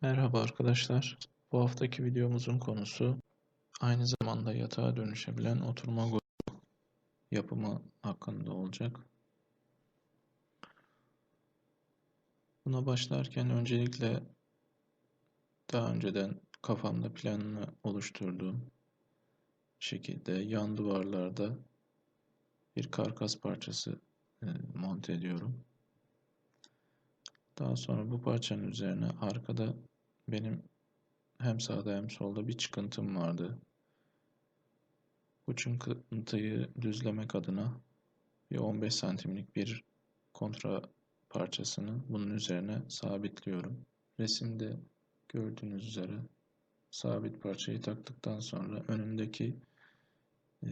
Merhaba arkadaşlar. Bu haftaki videomuzun konusu aynı zamanda yatağa dönüşebilen oturma grubu yapımı hakkında olacak. Buna başlarken öncelikle daha önceden kafamda planını oluşturduğum şekilde yan duvarlarda bir karkas parçası e, monte ediyorum. Daha sonra bu parçanın üzerine arkada benim hem sağda hem solda bir çıkıntım vardı. Bu çıkıntıyı düzlemek adına bir 15 santimlik bir kontra parçasını bunun üzerine sabitliyorum. Resimde gördüğünüz üzere sabit parçayı taktıktan sonra önündeki e,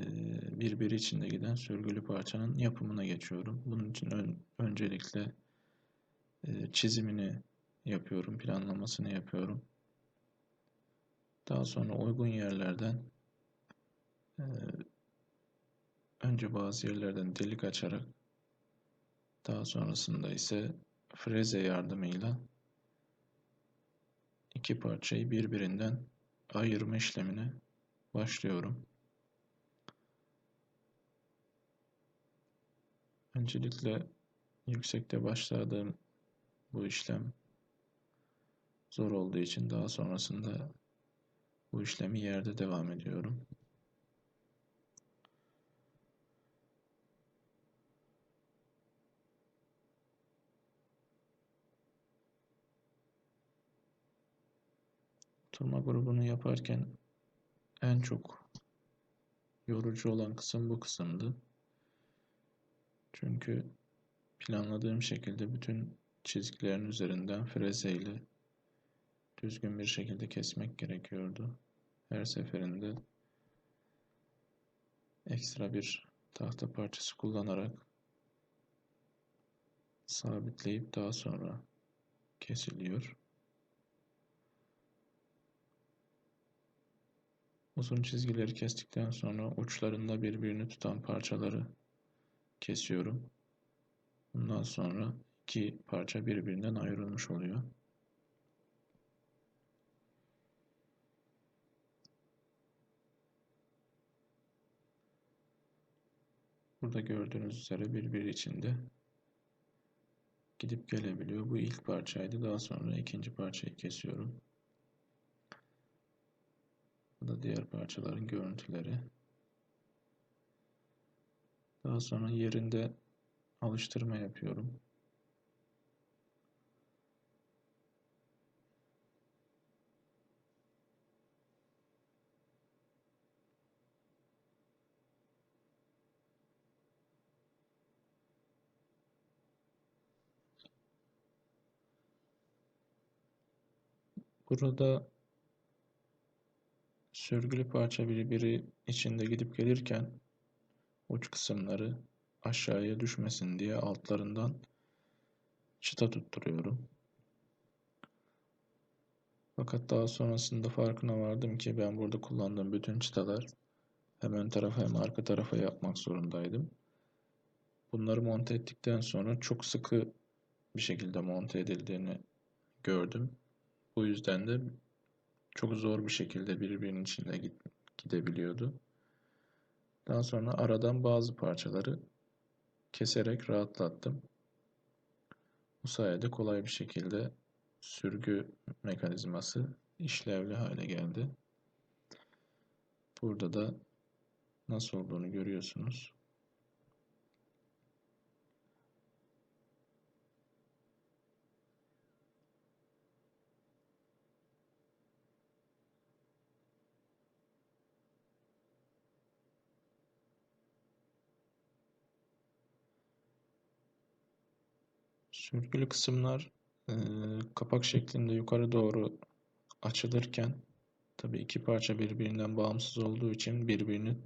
birbiri içinde giden sürgülü parçanın yapımına geçiyorum. Bunun için ön, öncelikle çizimini yapıyorum, planlamasını yapıyorum. Daha sonra uygun yerlerden e, önce bazı yerlerden delik açarak daha sonrasında ise freze yardımıyla iki parçayı birbirinden ayırma işlemine başlıyorum. Öncelikle yüksekte başladığım bu işlem zor olduğu için daha sonrasında bu işlemi yerde devam ediyorum. Turma grubunu yaparken en çok yorucu olan kısım bu kısımdı. Çünkü planladığım şekilde bütün çizgilerin üzerinden freze ile düzgün bir şekilde kesmek gerekiyordu. Her seferinde ekstra bir tahta parçası kullanarak sabitleyip daha sonra kesiliyor. Uzun çizgileri kestikten sonra uçlarında birbirini tutan parçaları kesiyorum. Bundan sonra iki parça birbirinden ayrılmış oluyor. Burada gördüğünüz üzere birbiri içinde gidip gelebiliyor. Bu ilk parçaydı. Daha sonra ikinci parçayı kesiyorum. Bu da diğer parçaların görüntüleri. Daha sonra yerinde alıştırma yapıyorum. Burada sürgülü parça birbiri içinde gidip gelirken uç kısımları aşağıya düşmesin diye altlarından çıta tutturuyorum. Fakat daha sonrasında farkına vardım ki ben burada kullandığım bütün çıtalar hem ön tarafa hem arka tarafa yapmak zorundaydım. Bunları monte ettikten sonra çok sıkı bir şekilde monte edildiğini gördüm. Bu yüzden de çok zor bir şekilde birbirinin içinde gidebiliyordu. Daha sonra aradan bazı parçaları keserek rahatlattım. Bu sayede kolay bir şekilde sürgü mekanizması işlevli hale geldi. Burada da nasıl olduğunu görüyorsunuz. Sürgülü kısımlar e, kapak şeklinde yukarı doğru açılırken tabii iki parça birbirinden bağımsız olduğu için birbirini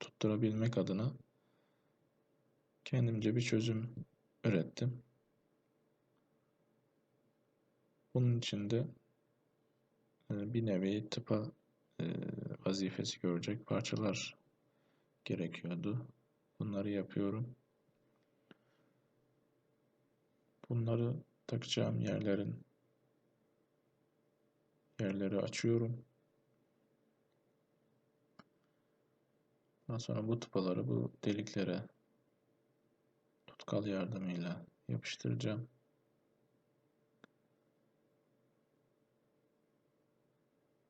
tutturabilmek adına kendimce bir çözüm ürettim. Bunun için de bir nevi tıpa vazifesi görecek parçalar gerekiyordu. Bunları yapıyorum. Bunları takacağım yerlerin yerleri açıyorum. Daha sonra bu tıpaları bu deliklere tutkal yardımıyla yapıştıracağım.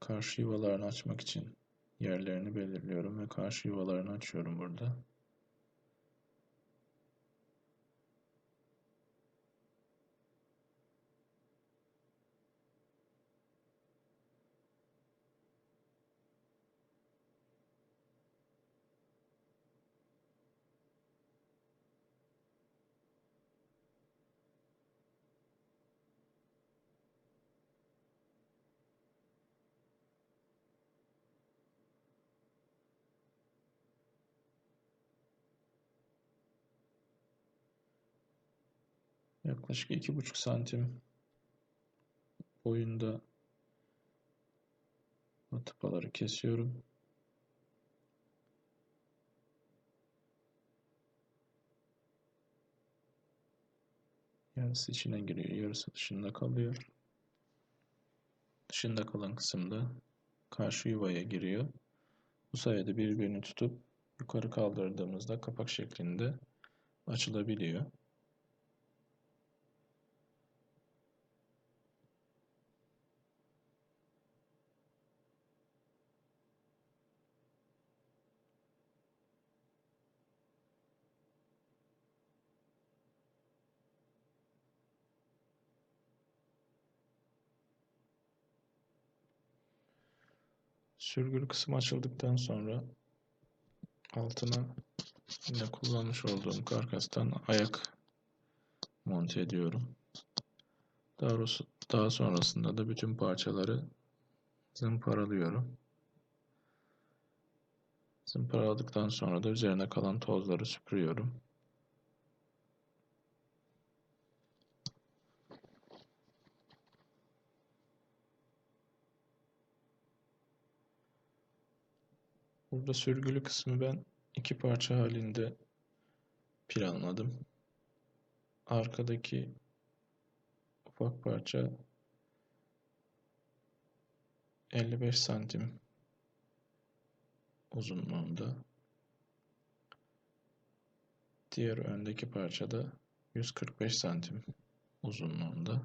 Karşı yuvalarını açmak için yerlerini belirliyorum ve karşı yuvalarını açıyorum burada. Yaklaşık iki buçuk santim boyunda tıpaları kesiyorum. Yarısı içine giriyor, yarısı dışında kalıyor. Dışında kalan kısımda karşı yuvaya giriyor. Bu sayede birbirini tutup yukarı kaldırdığımızda kapak şeklinde açılabiliyor. Sürgülü kısım açıldıktan sonra altına yine kullanmış olduğum karkastan ayak monte ediyorum. Daha, daha sonrasında da bütün parçaları zımparalıyorum. Zımparaladıktan sonra da üzerine kalan tozları süpürüyorum. Burada sürgülü kısmı ben iki parça halinde planladım. Arkadaki ufak parça 55 santim uzunluğunda. Diğer öndeki parça da 145 santim uzunluğunda.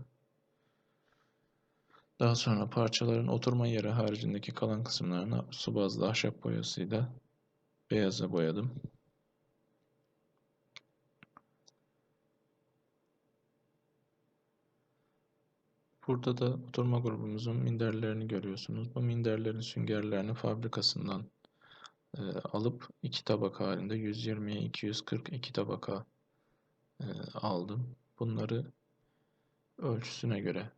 Daha sonra parçaların oturma yeri haricindeki kalan kısımlarını su bazlı ahşap boyasıyla beyaza boyadım. Burada da oturma grubumuzun minderlerini görüyorsunuz. Bu minderlerin süngerlerini fabrikasından e, alıp iki tabaka halinde 120'ye 240 iki tabaka e, aldım. Bunları ölçüsüne göre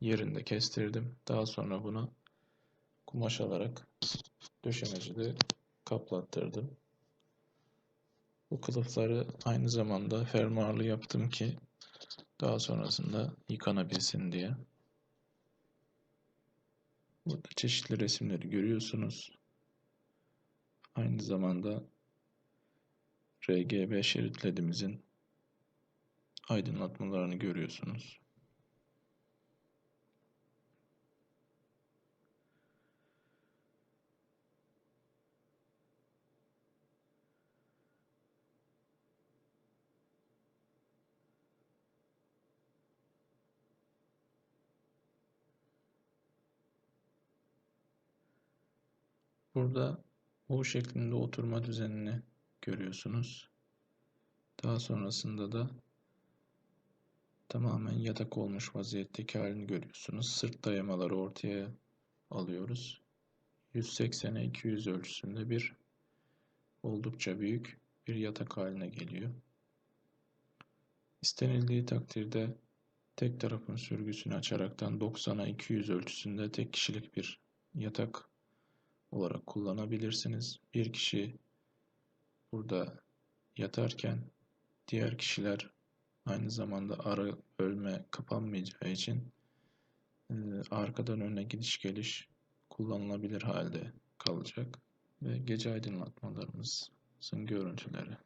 yerinde kestirdim. Daha sonra bunu kumaş alarak döşemecide kaplattırdım. Bu kılıfları aynı zamanda fermuarlı yaptım ki daha sonrasında yıkanabilsin diye. Burada çeşitli resimleri görüyorsunuz. Aynı zamanda RGB şerit ledimizin aydınlatmalarını görüyorsunuz. Burada U şeklinde oturma düzenini görüyorsunuz. Daha sonrasında da tamamen yatak olmuş vaziyetteki halini görüyorsunuz. Sırt dayamaları ortaya alıyoruz. 180'e 200 ölçüsünde bir oldukça büyük bir yatak haline geliyor. İstenildiği takdirde tek tarafın sürgüsünü açaraktan 90'a 200 ölçüsünde tek kişilik bir yatak olarak kullanabilirsiniz. Bir kişi burada yatarken diğer kişiler aynı zamanda ara bölme kapanmayacağı için e, arkadan öne gidiş geliş kullanılabilir halde kalacak ve gece aydınlatmalarımızın görüntüleri